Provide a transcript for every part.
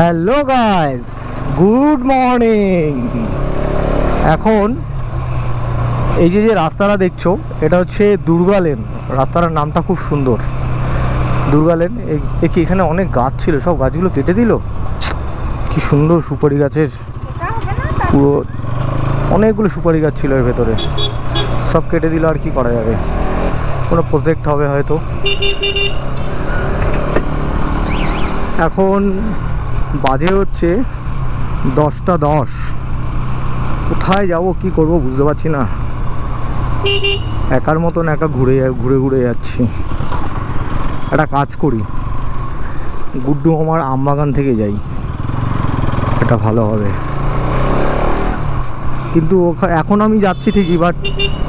Hello guys, good morning. এখন এই যে যে রাস্তাটা দেখছ, এটা হচ্ছে দুর্গা লেন। রাস্তাটার নামটা খুব সুন্দর। দুর্গা লেন কি এখানে অনেক গাছ ছিল? সব গাছগুলো কেটে দিল? কি সুন্দর সুপারি গাছের পুরো অনেকগুলো সুপারি গাছ ছিল এর ভেতরে। সব কেটে দিল, আর কি করা যাবে? কোনো প্রজেক্ট হবে হয়তো। এখন বাজে হচ্ছে দশটা দশ। কোথায় যাব, কি করব বুঝতে পারছি না। একার মতন একা ঘুরে ঘুরে ঘুরে যাচ্ছি। একটা কাজ করি। গুড্ডু আমার আমবাগান থেকে যাই। এটা ভালো হবে। কিন্তু এখন আমি যাচ্ছি ঠিকই বাট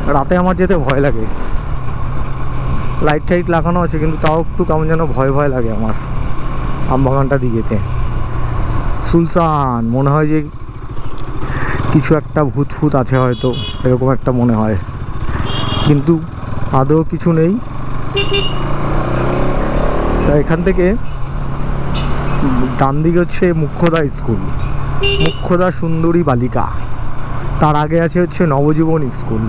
রাতে আমার যেতে ভয় লাগে। লাইট টাইট লাগানো আছে, কিন্তু তাও একটু কেমন যেন ভয় ভয় লাগে আমার। আমবাগানটা দিকেতে সুলতান মনে হয় যে কিছু একটা ভূত ফুত আছে হয়তো, এরকম একটা মনে হয়। কিন্তু আদৌ কিছু নেই। তা এখান থেকে ডান দিকে হচ্ছে মুখ্যদা স্কুল, মুখ্যদা সুন্দরী বালিকা। তার আগে আছে হচ্ছে নবজীবন স্কুল।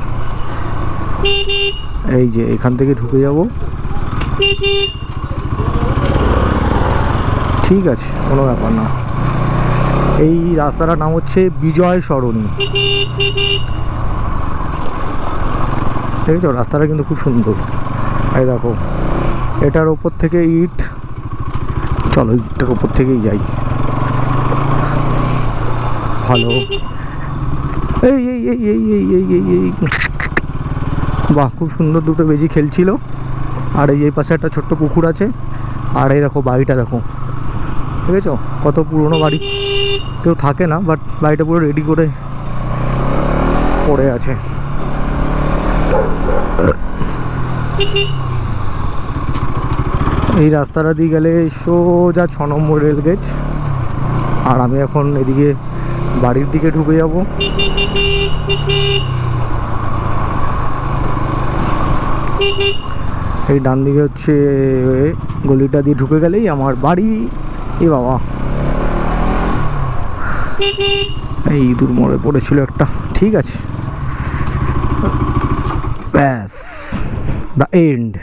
এই যে, এখান থেকে ঢুকে যাব। ঠিক আছে, কোনো ব্যাপার না। এই রাস্তাটার নাম হচ্ছে বিজয় সরণি। দেখেছ? রাস্তাটা কিন্তু খুব সুন্দর। এই দেখো, এটার ওপর থেকে ইট। চলো ইটটার ওপর থেকেই যাই। হ্যালো এই এই এই এই এই এই এই এই। বাহ, খুব সুন্দর দুটো বেজি খেলছিল। আর এই এই পাশে একটা ছোট্ট পুকুর আছে। আর এই দেখো, বাড়িটা দেখো। দেখেছ? কত পুরনো বাড়ি। কেউ থাকে না বাট বাড়িটা পুরো রেডি করে পড়ে আছে। এই রাস্তাটা দিয়ে গেলে সোজা ছ নম্বর রেল গেট আর আমি এখন এদিকে বাড়ির দিকে ঢুকে যাব। এই ডান দিকে হচ্ছে, গলিটা দিয়ে ঢুকে গেলেই আমার বাড়ি। এ বাবা। এই ইঁদুর মরে পড়েছিল একটা। ঠিক আছে। ব্যাস দ্য এন্ড।